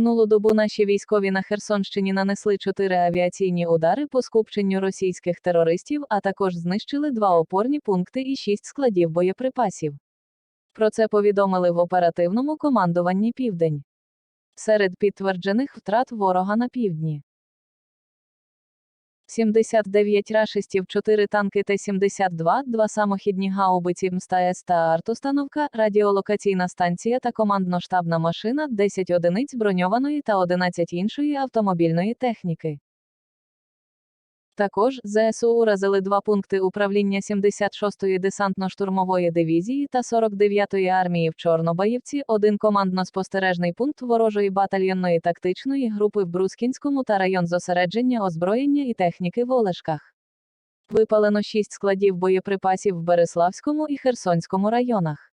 Нулу добу наші військові на Херсонщині нанесли чотири авіаційні удари по скупченню російських терористів, а також знищили два опорні пункти і шість складів боєприпасів. Про це повідомили в оперативному командуванні Південь. Серед підтверджених втрат ворога на півдні. 79 рашистів, 4 танки Т-72, 2 самохідні гаубиці МСТА-С та артустановка, радіолокаційна станція та командно-штабна машина, 10 одиниць броньованої та 11 іншої автомобільної техніки. Також ЗСУ уразили два пункти управління 76-ї десантно-штурмової дивізії та 49-ї армії в Чорнобаївці, один командно-спостережний пункт ворожої батальйонної тактичної групи в Брускінському та район зосередження озброєння і техніки в Олешках. Випалено 6 складів боєприпасів в Береславському і Херсонському районах.